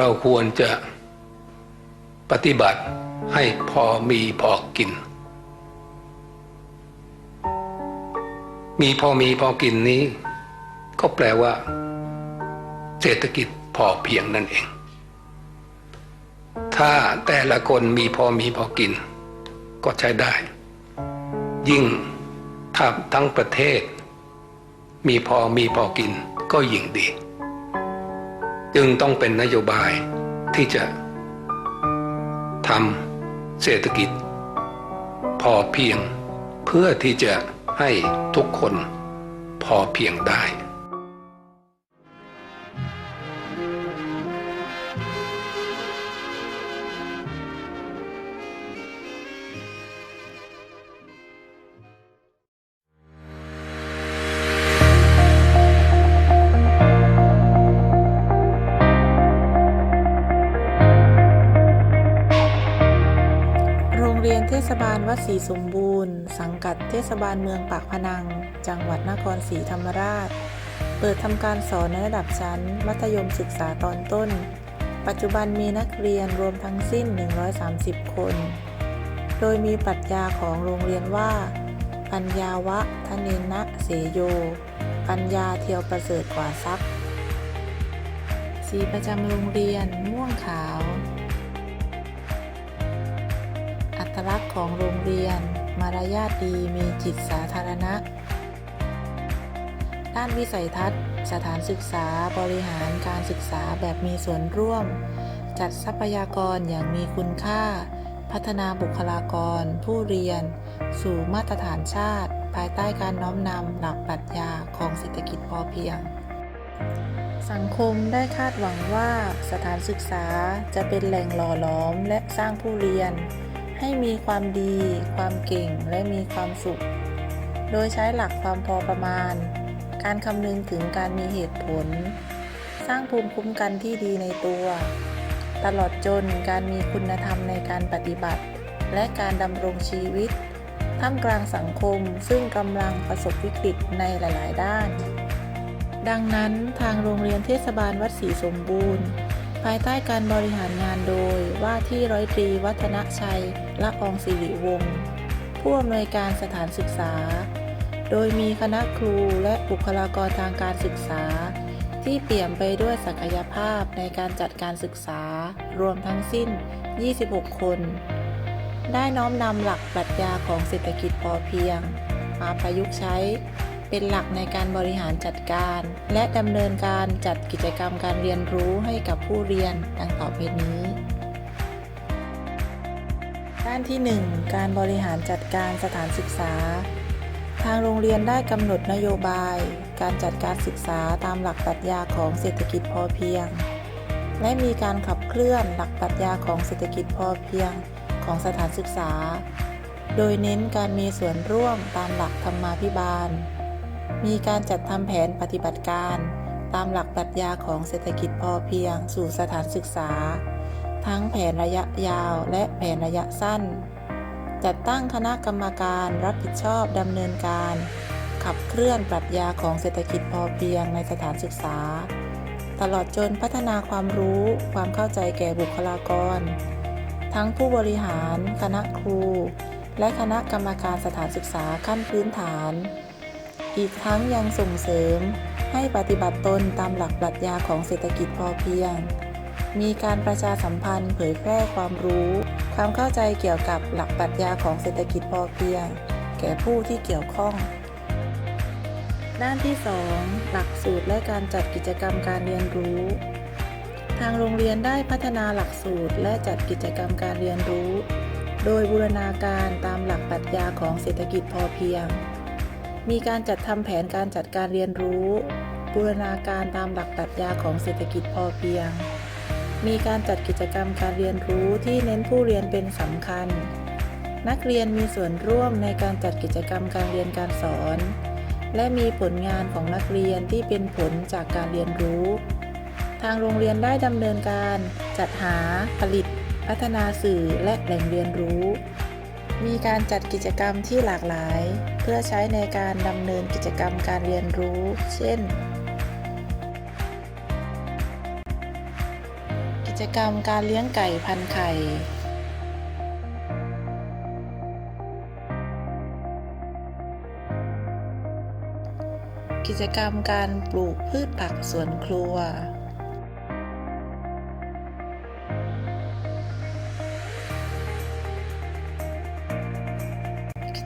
เราควรจะปฏิบัติให้พอมีพอกิน มีพอมีพอกินนี้ ก็แปลว่า เศรษฐกิจพอเพียงนั่นเอง ถ้าแต่ละคนมีพอมีพอกิน ก็ใช้ได้ ยิ่งถ้าทั้งประเทศ มีพอมีพอกินก็ยิ่งดี จึงต้องเป็นนโยบายที่จะทำเศรษฐกิจ พอเพียงเพื่อที่จะให้ทุกคนพอเพียงได้ ศบาลวัดศรีสมบูรณ์ สังกัดเทศบาลเมืองปากพนัง จังหวัดนครศรีธรรมราช เปิดทำการสอนในระดับชั้น มัธยมศึกษาตอนต้น ปัจจุบันมีนักเรียนรวมทั้งสิ้น 130 คน โดยมีปรัชญาของโรงเรียนว่า ปัญญาวะทะเนนะเสโย ปัญญาเทียวประเสริฐกว่าทรัพย์สีประจำโรงเรียนม่วงขาว ลักษณ์ของโรงเรียน มารยาทดีมีจิตสาธารณะ ด้านวิสัยทัศน์ สถานศึกษาบริหารการศึกษาแบบมีส่วนร่วม จัดทรัพยากรอย่างมีคุณค่า พัฒนาบุคลากร ผู้เรียน สู่มาตรฐานชาติ ภายใต้การน้อมนำหลักปรัชญาของเศรษฐกิจพอเพียงสังคมได้คาดหวังว่าสถานศึกษาจะเป็นแหล่งหล่อหลอมและสร้างผู้เรียน ให้มีความดี ความเก่ง และมีความสุข โดยใช้หลักความพอประมาณ การคำนึงถึงการมีเหตุผล สร้างภูมิคุ้มกันที่ดีในตัว ตลอดจนการมีคุณธรรมในการปฏิบัติ และการดำรงชีวิต ท่ามกลางสังคมซึ่งกำลังประสบวิกฤตในหลาย ๆ ด้าน ดังนั้นทางโรงเรียนเทศบาลวัดศรีสมบูรณ์ ภายใต้การบริหารงานโดยว่าที่ร้อยตรีวัฒนชัยละอองสิริวงศ์ผู้อำนวยการสถานศึกษา โดยมีคณะครูและบุคลากรทางการศึกษา ที่เปี่ยมไปด้วยศักยภาพในการจัดการศึกษา รวมทั้งสิ้น 26 คน ได้น้อมนำหลักปรัชญาของเศรษฐกิจพอเพียง มาประยุกต์ใช้ เป็นหลักในการบริหารจัดการ และดำเนินการจัดกิจกรรมการเรียนรู้ให้กับผู้เรียนดังต่อไปนี้ ด้านที่ 1 การบริหารจัดการสถานศึกษา ทางโรงเรียนได้กำหนดนโยบาย การจัดการศึกษาตามหลักปรัชญาของเศรษฐกิจพอเพียง และมีการขับเคลื่อนหลักปรัชญาของเศรษฐกิจพอเพียงของสถานศึกษาโดยเน้นการมีส่วนร่วมตามหลักธรรมาภิบาล มีการจัดทำแผนปฏิบัติการ ตามหลักปรัชญาของเศรษฐกิจพอเพียงสู่สถานศึกษา ทั้งแผนระยะยาวและแผนระยะสั้น จัดตั้งคณะกรรมการรับผิดชอบดำเนินการ ขับเคลื่อนปรัชญาของเศรษฐกิจพอเพียงในสถานศึกษา ตลอดจนพัฒนาความรู้ความเข้าใจแก่บุคลากร ทั้งผู้บริหาร คณะครู และคณะกรรมการสถานศึกษาขั้นพื้นฐาน อีกทั้งยังส่งเสริมให้ปฏิบัติตนตามหลักปรัชญาของเศรษฐกิจพอเพียง มีการประชาสัมพันธ์เผยแพร่ความรู้ ความเข้าใจเกี่ยวกับหลักปรัชญาของเศรษฐกิจพอเพียง แก่ผู้ที่เกี่ยวข้อง ด้านที่ 2 หลักสูตรและการจัดกิจกรรมการเรียนรู้ ทางโรงเรียนได้พัฒนาหลักสูตรและจัดกิจกรรมการเรียนรู้ โดยบูรณาการตามหลักปรัชญาของเศรษฐกิจพอเพียง มีการจัดทำแผนการจัดการเรียนรู้ บูรณาการตามหลักปรัชญาของเศรษฐกิจพอเพียง มีการจัดกิจกรรมการเรียนรู้ที่เน้นผู้เรียนเป็นสำคัญ นักเรียนมีส่วนร่วมในการจัดกิจกรรมการเรียนการสอน และมีผลงานของนักเรียนที่เป็นผลจากการเรียนรู้ ทางโรงเรียนได้ดำเนินการ จัดหา ผลิต พัฒนาสื่อและแหล่งเรียนรู้ มีการจัดกิจกรรมที่หลากหลาย เพื่อใช้ในการดำเนินกิจกรรมการเรียนรู้ เช่น กิจกรรมการเลี้ยงไก่พันไข่ กิจกรรมการปลูกพืชผักสวนครัว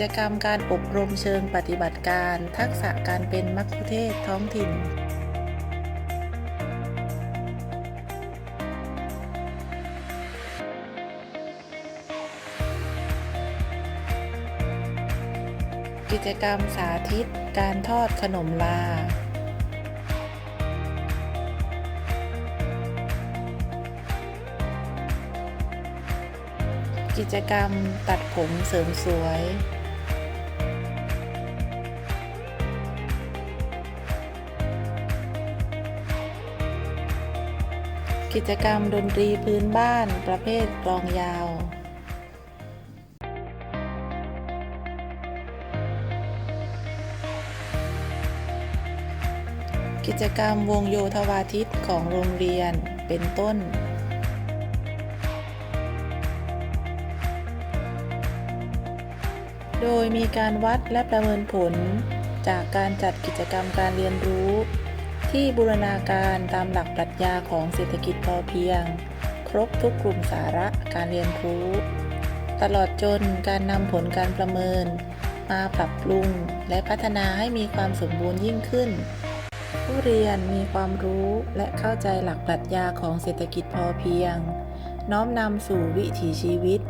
จกรรมการอบรมเชิงปฏิบัติการ ทักษะการเป็นมัคคุเทศท้องถิ่นกิจกรรมสาธิตการทอดขนมลา กิจกรรมตัดผมเสริมสวย กิจกรรมดนตรีพื้นบ้านประเภทกลองยาวกิจกรรมวงโยธวาทิตของโรงเรียนเป็นต้น โดยมีการวัดและประเมินผลจากการจัดกิจกรรมการเรียนรู้ ที่บูรณาการตามหลักปรัชญาของเศรษฐกิจพอเพียง ครบทุกกลุ่มสาระการเรียนรู้ ตลอดจนการนำผลการประเมิน มาปรับปรุงและพัฒนาให้มีความสมบูรณ์ยิ่งขึ้น ผู้เรียนมีความรู้และเข้าใจหลักปรัชญาของเศรษฐกิจพอเพียง น้อมนำสู่วิถีชีวิต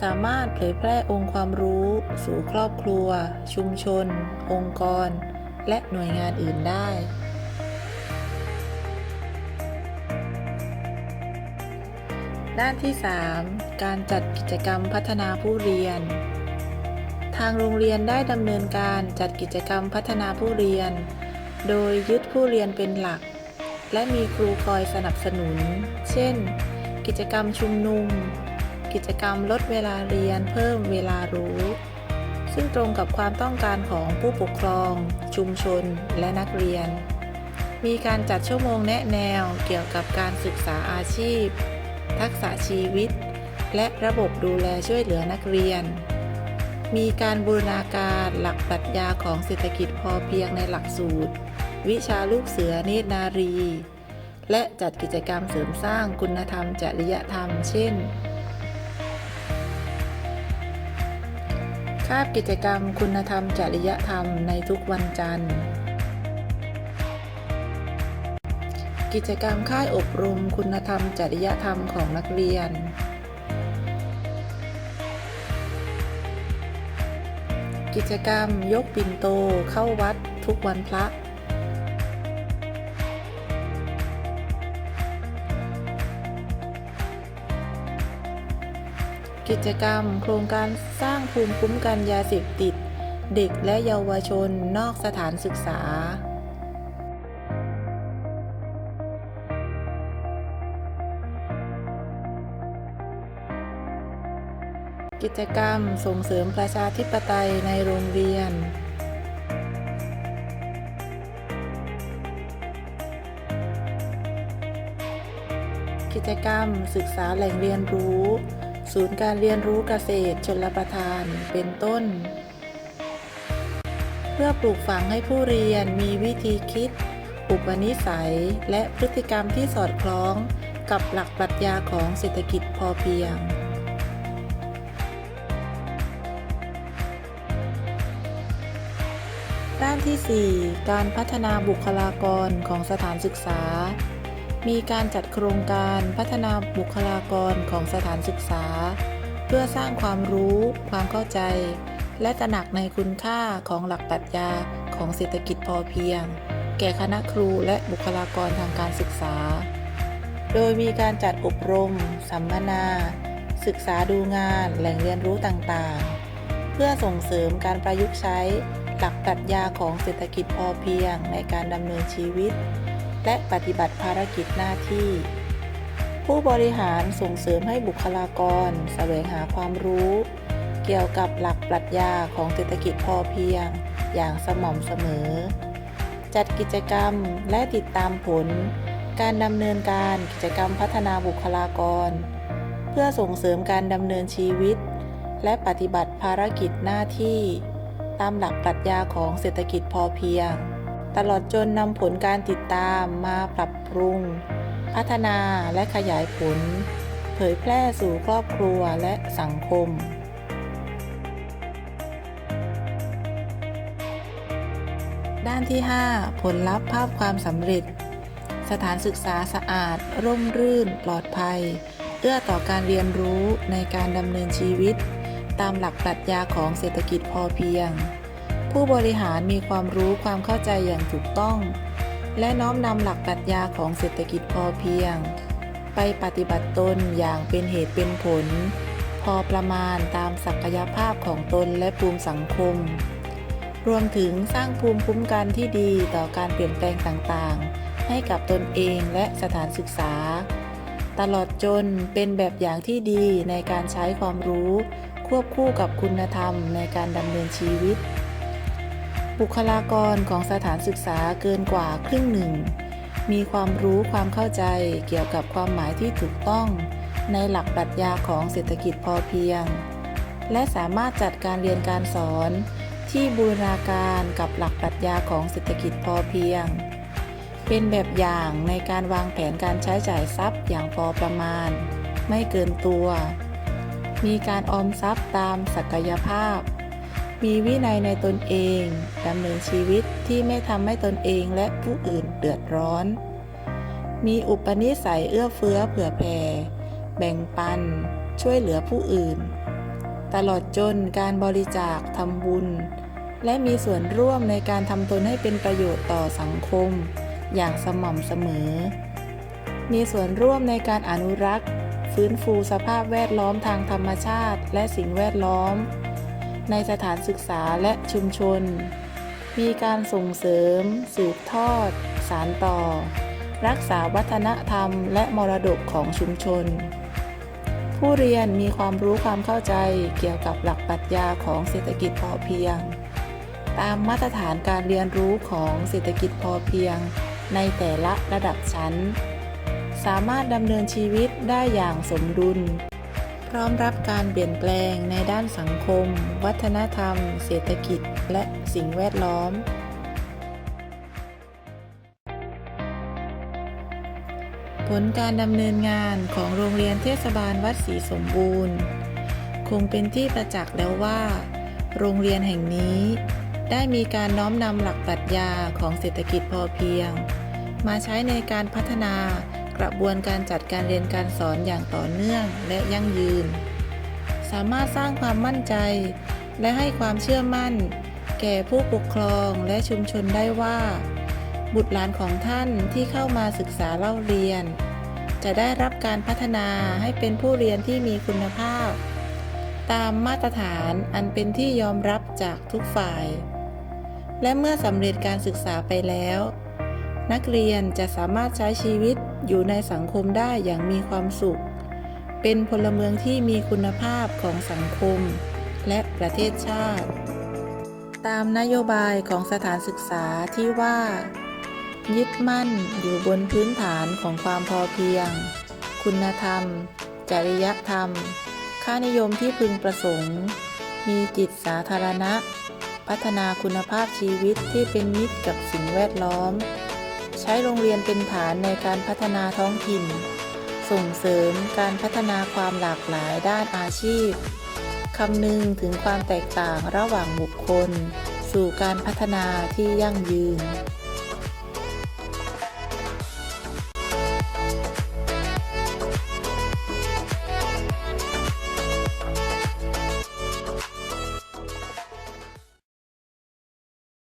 สามารถเผยแพร่องค์ความรู้ สู่ครอบครัว ชุมชน องค์กร และหน่วยงานอื่นได้ ด้านที่ 3 การจัดกิจกรรมพัฒนาผู้เรียน ทางโรงเรียนได้ดำเนินการจัดกิจกรรมพัฒนาผู้เรียน โดยยึดผู้เรียนเป็นหลัก และมีครูคอยสนับสนุน เช่น กิจกรรมชุมนุม กิจกรรมลดเวลาเรียนเพิ่มเวลารู้ ซึ่งตรงกับความต้องการของผู้ปกครอง ชุมชน และนักเรียน มีการจัดชั่วโมงแนะแนวเกี่ยวกับการศึกษาอาชีพ ทักษะชีวิต และระบบดูแลช่วยเหลือนักเรียน มีการบูรณาการหลักปรัชญาของเศรษฐกิจพอเพียงในหลักสูตร วิชาลูกเสือเนตรนารี และจัดกิจกรรมเสริมสร้างคุณธรรมจริยธรรม เช่น คาบกิจกรรมคุณธรรมจริยธรรมในทุกวันจันทร์ กิจกรรมค่ายอบรมคุณธรรม จริยธรรมของนักเรียน กิจกรรมยกปิ่นโตเข้าวัดทุกวันพระ กิจกรรมโครงการสร้างภูมิคุ้มกันยาเสพติด เด็กและเยาวชนนอกสถานศึกษา กิจกรรมส่งเสริมประชาธิปไตยในโรงเรียน กิจกรรมศึกษาแหล่งเรียนรู้ ศูนย์การเรียนรู้เกษตรชลประทาน เป็นต้น เพื่อปลูกฝังให้ผู้เรียนมีวิธีคิด อุปนิสัย และพฤติกรรมที่สอดคล้องกับหลักปรัชญาของเศรษฐกิจพอเพียง ที่ 4 การพัฒนาบุคลากรของสถานศึกษา มีการจัดโครงการพัฒนาบุคลากรของสถานศึกษา เพื่อสร้างความรู้ ความเข้าใจ และตระหนักในคุณค่าของหลักปรัชญาของเศรษฐกิจพอเพียง แก่คณะครูและบุคลากรทางการศึกษา โดยมีการจัดอบรม สัมมนา ศึกษาดูงาน แหล่งเรียนรู้ต่างๆ เพื่อส่งเสริมการประยุกต์ใช้ ลักปรัชญาของเศรษฐกิจพอเพียงในการดำเนินชีวิต และปฏิบัติภารกิจหน้าที่ ผู้บริหารส่งเสริมให้บุคลากรแสวงหาความรู้ เกี่ยวกับหลักปรัชญาของเศรษฐกิจพอเพียง อย่างสม่ำเสมอ จัดกิจกรรมและติดตามผล การดำเนินการกิจกรรมพัฒนาบุคลากร เพื่อส่งเสริมการดำเนินชีวิต และปฏิบัติภารกิจหน้าที่ ตามหลักปรัชญาของเศรษฐกิจพอเพียง ตลอดจนนำผลการติดตามมาปรับปรุง พัฒนาและขยายผล เผยแพร่สู่ครอบครัวและสังคมด้านที่ 5 ผลลัพธ์ภาพความสำเร็จ สถานศึกษาสะอาด ร่มรื่น ปลอดภัย เอื้อต่อการเรียนรู้ในการดำเนินชีวิต ตามหลักปรัชญาของเศรษฐกิจพอเพียง ผู้บริหารมีความรู้ความเข้าใจอย่างถูกต้อง และน้อมนำหลักปรัชญาของเศรษฐกิจพอเพียง ไปปฏิบัติตนอย่างเป็นเหตุเป็นผล พอประมาณตามศักยภาพของตนและภูมิสังคม รวมถึงสร้างภูมิคุ้มกันที่ดีต่อการเปลี่ยนแปลงต่างๆ ให้กับตนเองและสถานศึกษาตลอดจนเป็นแบบอย่างที่ดีในการใช้ความรู้ ควบคู่กับคุณธรรมในการดำเนินชีวิต บุคลากรของสถานศึกษาเกินกว่าครึ่งหนึ่ง มีความรู้ความเข้าใจเกี่ยวกับความหมายที่ถูกต้อง ในหลักปรัชญาของเศรษฐกิจพอเพียง และสามารถจัดการเรียนการสอนที่บูรณาการกับหลักปรัชญาของเศรษฐกิจพอเพียง เป็นแบบอย่างในการวางแผนการใช้จ่ายทรัพย์อย่างพอประมาณ ไม่เกินตัว มีการออมทรัพย์ตามศักยภาพ มีวินัยในตนเอง ดำเนินชีวิตที่ไม่ทำให้ตนเองและผู้อื่นเดือดร้อน มีอุปนิสัยเอื้อเฟื้อเผื่อแผ่แบ่งปัน ช่วยเหลือผู้อื่น ตลอดจนการบริจาคทำบุญ และมีส่วนร่วมในการทำตนให้เป็นประโยชน์ต่อสังคม อย่างสม่ำเสมอ มีส่วนร่วมในการอนุรักษ์ ฟื้นฟูสภาพแวดล้อมทางธรรมชาติ และสิ่งแวดล้อม ในสถานศึกษาและชุมชน มีการส่งเสริม สืบทอด สานต่อ รักษาวัฒนธรรม และมรดกของชุมชน ผู้เรียนมีความรู้ความเข้าใจเกี่ยวกับหลักปรัชญาของเศรษฐกิจพอเพียง ตามมาตรฐานการเรียนรู้ของเศรษฐกิจพอเพียง ในแต่ละระดับชั้น สามารถดำเนินชีวิตได้อย่างสมดุล พร้อมรับการเปลี่ยนแปลงในด้านสังคม วัฒนธรรม เศรษฐกิจ และสิ่งแวดล้อม ผลการดำเนินงานของโรงเรียนเทศบาลวัดศรีสมบูรณ์ คงเป็นที่ประจักษ์แล้วว่า โรงเรียนแห่งนี้ได้มีการน้อมนำหลักปรัชญาของเศรษฐกิจพอเพียง มาใช้ในการพัฒนา กระบวนการจัดการเรียนการสอนอย่างต่อเนื่องและยั่งยืน สามารถสร้างความมั่นใจ และให้ความเชื่อมั่น แก่ผู้ปกครองและชุมชนได้ว่า บุตรหลานของท่านที่เข้ามาศึกษาเล่าเรียน จะได้รับการพัฒนาให้เป็นผู้เรียนที่มีคุณภาพ ตามมาตรฐานอันเป็นที่ยอมรับจากทุกฝ่าย และเมื่อสำเร็จการศึกษาไปแล้ว นักเรียนจะสามารถใช้ชีวิตอยู่ในสังคมได้อย่างมีความสุข เป็นพลเมืองที่มีคุณภาพของสังคม และประเทศชาติ ตามนโยบายของสถานศึกษาที่ว่า ยึดมั่นอยู่บนพื้นฐานของความพอเพียง คุณธรรม จริยธรรม ค่านิยมที่พึงประสงค์ มีจิตสาธารณะ พัฒนาคุณภาพชีวิตที่เป็นมิตรกับสิ่งแวดล้อม ใช้โรงเรียนเป็นฐานในการพัฒนาท้องถิ่น ส่งเสริมการพัฒนาความหลากหลายด้านอาชีพ คำนึงถึงความแตกต่างระหว่างบุคคล สู่การพัฒนาที่ยั่งยืน